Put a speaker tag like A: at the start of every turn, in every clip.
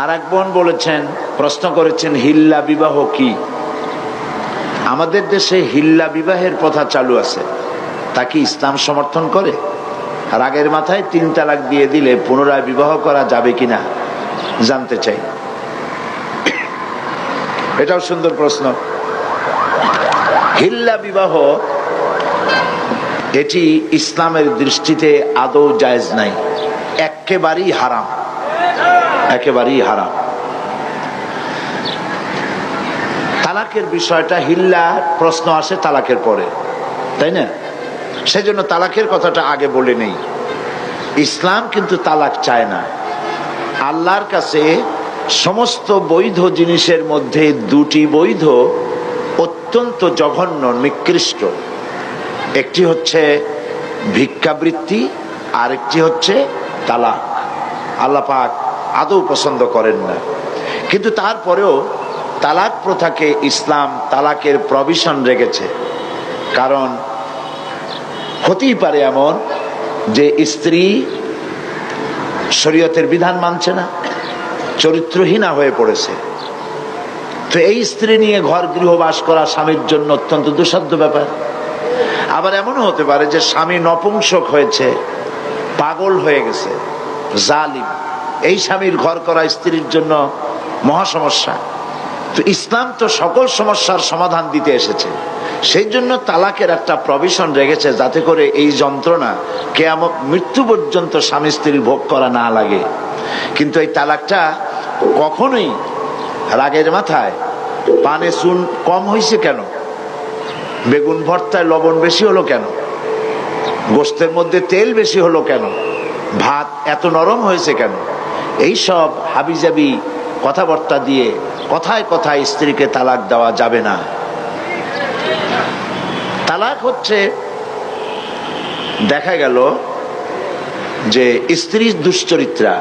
A: আর এক বোন বলেছেন, প্রশ্ন করেছেন, হিল্লা বিবাহ কি? আমাদের দেশে হিল্লা বিবাহের প্রথা চালু আছে। তা কি ইসলাম সমর্থন করে? রাগের মাথায় তিন তালাক দিয়ে দিলে পুনরায় বিবাহ করা যাবে কিনা জানতে চাই। এটাও সুন্দর প্রশ্ন। হিল্লা বিবাহ, এটি ইসলামের দৃষ্টিতে আদৌ জায়েজ নাই। একেবারেই হারাম। একেবারেই হারাম। তালাকের বিষয়টা হিল্লা প্রশ্ন আসে তালাকের পরে, তাই না? সেজন্য তালাকের কথাটা আগে বলে নেই। ইসলাম কিন্তু তালাক চায় না। আল্লাহর কাছে সমস্ত বৈধ জিনিসের মধ্যে দুটি বৈধ অত্যন্ত জঘন্য, নিকৃষ্ট। একটি হচ্ছে ভিক্ষাবৃত্তি, আরেকটি হচ্ছে তালাক। আল্লাহ পাক আদৌ পছন্দ করেন না। কিন্তু তারপরেও তালাক প্রথাকে ইসলাম তালাকের প্রভিশন রেখেছে। কারণ হতেই পারে এমন যে স্ত্রী শরীয়তের বিধান মানছে না, চরিত্রহীনা হয়ে পড়েছে। তো এই স্ত্রী নিয়ে ঘর গৃহবাস করা স্বামীর জন্য অত্যন্ত দুঃসাধ্য ব্যাপার। আবার এমনও হতে পারে যে স্বামী নপুংসক হয়েছে, পাগল হয়ে গেছে, জালিম। এই স্বামীর ঘর করা স্ত্রীর জন্য মহা সমস্যা। তো ইসলাম তো সকল সমস্যার সমাধান দিতে এসেছে। সেই জন্য তালাকের একটা প্রভিশন রেখেছে যাতে করে এই যন্ত্রণা কেয়ামত মৃত্যু পর্যন্ত স্বামী স্ত্রীর ভোগ করা না লাগে। কিন্তু এই তালাকটা কখনোই রাগের মাথায়, পানে চুন কম হয়েছে কেন? বেগুন ভর্তায় লবণ বেশি হলো কেন? গোস্তের মধ্যে তেল বেশি হলো কেন? ভাত এত নরম হয়েছে কেন? এই সব হাবিজাবি কথাবার্তা দিয়ে কথায় কথায় স্ত্রীকে তালাক দেওয়া যাবে না। তালাক হচ্ছে, দেখা গেল যে স্ত্রী দুশ্চরিত্রা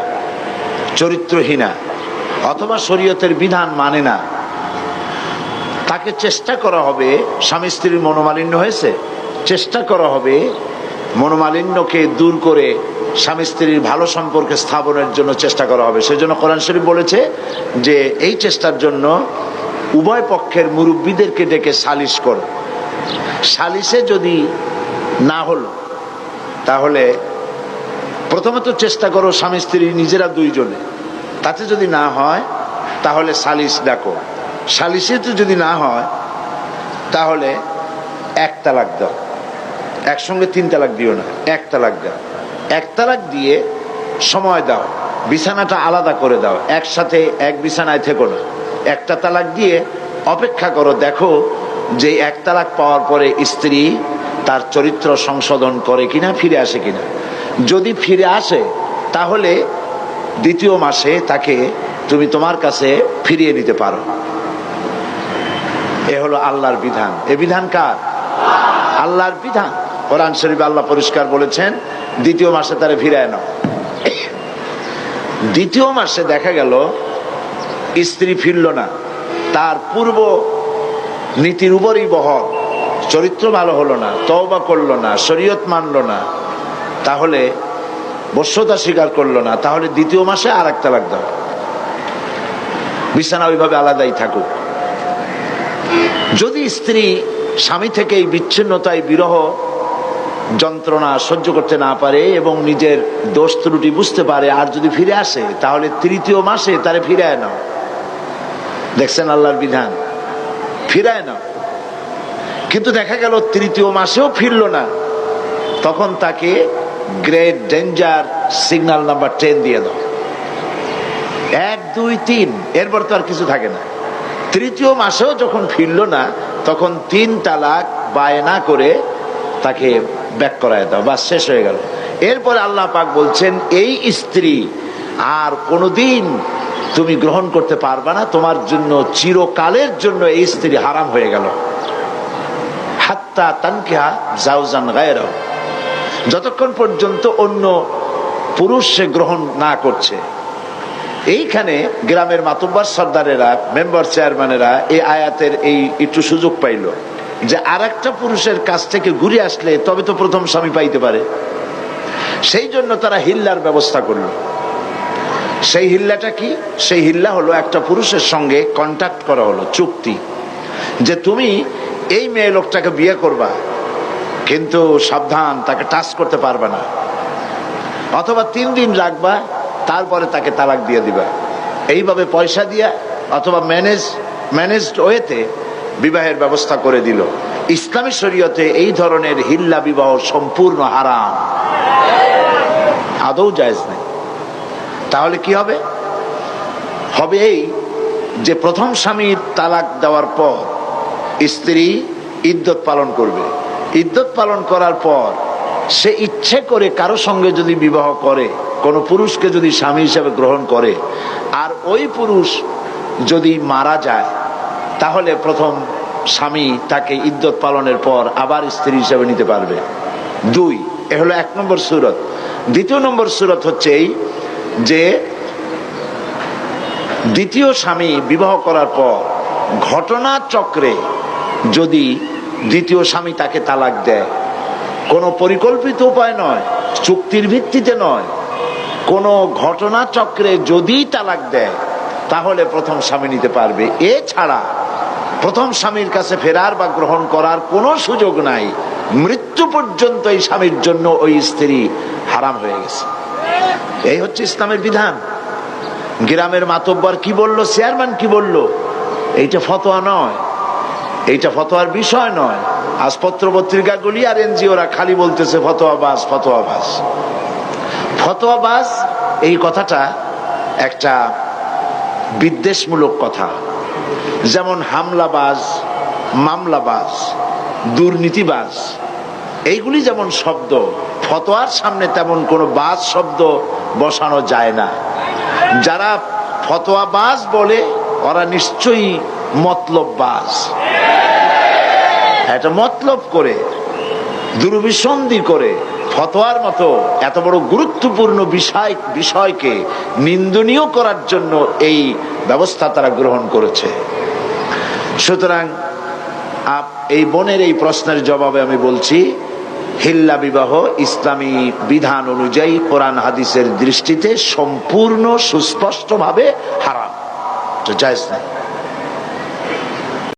A: চরিত্রহীনা অথবা শরীয়তের বিধান মানে না। তাকে চেষ্টা করা হবে, স্বামী স্ত্রীর মনোমালিন্য হয়েছে, চেষ্টা করা হবে মনোমালিন্যকে দূর করে স্বামী স্ত্রীর ভালো সম্পর্কে স্থাপনের জন্য চেষ্টা করা হবে। সেজন্য কোরআন শরীফ বলেছে যে, এই চেষ্টার জন্য উভয় পক্ষের মুরব্বীদেরকে ডেকে সালিশ করো। সালিশে যদি না হলো, তাহলে প্রথমত চেষ্টা করো স্বামী স্ত্রী নিজেরা দুইজনে। তাতে যদি না হয়, তাহলে সালিশ ডাকো। সালিশে যদি না হয়, তাহলে এক তালাক দাও। একসঙ্গে তিন তালাক দিও না, এক তালাক দাও। এক তালাক দিয়ে সময় দাও, বিছানাটা আলাদা করে দাও, একসাথে এক বিছানায় থেকো না। একটা তালাক দিয়ে অপেক্ষা করো, দেখো যে এক তালাক পাওয়ার পরে স্ত্রী তার চরিত্র সংশোধন করে কিনা, ফিরে আসে কিনা। যদি ফিরে আসে, তাহলে দ্বিতীয় মাসে তাকে তুমি তোমার কাছে ফিরিয়ে নিতে পারো। এ হলো আল্লাহর বিধান। এ বিধান কার? আল্লাহর বিধান। কোরআন শরীফ আল্লাহ পরিষ্কার বলেছেন, দ্বিতীয় মাসে তারে ফিরায় নাও। দ্বিতীয় মাসে দেখা গেল, স্ত্রী ফিরল না। তার পূর্ব নীতির উপরই বহর। চরিত্র ভালো হলো না, তওবা করল না, শরীয়ত মানলো না। তাহলে বস্যতা স্বীকার করল না, তাহলে দ্বিতীয় মাসে আর একটা লাগ দাও। বিছানা ওইভাবে আলাদাই থাকুক। যদি স্ত্রী স্বামী থেকে এই বিচ্ছিন্নতায় বিরহ যন্ত্রণা সহ্য করতে না পারে এবং নিজের দোষ ত্রুটি বুঝতে পারে, আর যদি ফিরে আসে, তাহলে তৃতীয় মাসে তারে ফিরায় নাও। দেখছেন আল্লাহর বিধান? ফিরায় নাও। কিন্তু দেখা গেল তৃতীয় মাসেও ফিরল না। তখন তাকে great danger signal number ten দিয়ে দাও। এক, দুই, তিন, এরপর তো আর কিছু থাকে না। তৃতীয় মাসেও যখন ফিরল না, তখন তিন তালাক বায়না করে তাকে ব্যাক করায় দাও বা শেষ হয়ে গেল। এরপর আল্লাহ পাক বলছেন, এই স্ত্রী আর কোনোদিন তুমি গ্রহণ করতে পারবা না, তোমার জন্য চিরকালের জন্য এই স্ত্রী হারাম হয়ে গেল। হাত্তা তানকিহা জাউজান গায়ের যতক্ষণ পর্যন্ত অন্য পুরুষ সে গ্রহণ না করছে। এইখানে গ্রামের মাতুব্বার সর্দারেরা, মেম্বার চেয়ারম্যানেরা এই আয়াতের এই একটু সুযোগ পাইল। যে আর একটা পুরুষের কাছ থেকে ঘুরে আসলে তবে তো প্রথম স্বামী পাইতে পারে। সেই জন্য তারা হিল্লার ব্যবস্থা করল। সেই হিল্লাটা কি? সেই হিল্লা হলো একটা পুরুষের সঙ্গে কন্ট্যাক্ট করা হলো, চুক্তি। যে তুমি এই মেয়ে লোকটাকে বিয়ে করবা, কিন্তু সাবধান, তাকে টাচ করতে পারবে না। অথবা তিন দিন রাখবা, তারপরে তাকে তালাক দিয়ে দিবা। এইভাবে পয়সা দিয়া অথবা ম্যানেজ ম্যানেজড ওয়েতে বিবাহের ব্যবস্থা করে দিল। ইসলামী শরীয়তে এই ধরনের হিল্লা বিবাহ সম্পূর্ণ হারাম। আদৌ জায়েজ নেই। তাহলে কি হবে? হবে এই যে প্রথম স্বামীর তালাক দেওয়ার পর স্ত্রী ইদ্যত পালন করবে। ইদ্যত পালন করার পর সে ইচ্ছে করে কারও সঙ্গে যদি বিবাহ করে, কোনো পুরুষকে যদি স্বামী হিসেবে গ্রহণ করে, আর ওই পুরুষ যদি মারা যায় তাহলে প্রথম স্বামী তাকে ইদ্যত পালনের পর আবার স্ত্রী হিসেবে নিতে পারবে। দুই, এ হলো এক নম্বর সুরত। দ্বিতীয় নম্বর সুরত হচ্ছে এই যে দ্বিতীয় স্বামী বিবাহ করার পর ঘটনা চক্রে যদি দ্বিতীয় স্বামী তাকে তালাক দেয়, কোনো পরিকল্পিত উপায় নয়, চুক্তির ভিত্তিতে নয়, কোনো ঘটনা চক্রে যদি তালাক দেয়, তাহলে প্রথম স্বামী নিতে পারবে। এছাড়া প্রথম স্বামীর কাছে ফেরার বা গ্রহণ করার কোনো সুযোগ নাই। মৃত্যু পর্যন্ত এই স্বামীর জন্য ওই স্ত্রী হারাম হয়ে গেছে। এই হচ্ছে ইসলামের বিধান। গ্রামের মাতব্বর কি বলল, চেয়ারম্যান কি বলল? এইটা ফতোয়া নয়। এইটা ফতোয়ার বিষয় নয়। আজ পত্র পত্রিকাগুলি আর এনজিওরা খালি বলতেছে ফতোয়াবাস ফতোয়াবাস ফতোয়াবাস এই কথাটা একটা বিদ্বেষমূলক কথা। যেমন হামলাবাজ, মামলাবাজ, দুর্নীতিবাজ, এইগুলি যেমন শব্দ, ফতোয়ার সামনে তেমন কোনো বাজ শব্দ বসানো যায় না। যারা ফতোয়াবাজ বলে, ওরা নিশ্চয়ই মতলববাজ। এটা মতলব করে দুর্বিসন্ধি করে ফতোয়ার মতো এত বড় গুরুত্বপূর্ণ বিষয়, বিষয়কে নিন্দনীয় করার জন্য এই ব্যবস্থা তারা গ্রহণ করেছে। সুতরাং আপ- এই বোনের এই প্রশ্নের জবাবে আমি বলছি, হিল্লা বিবাহ ইসলামী বিধান অনুযায়ী কোরআন হাদিসের দৃষ্টিতে সম্পূর্ণ সুস্পষ্টভাবে হারাম। তো জায়জ নাই।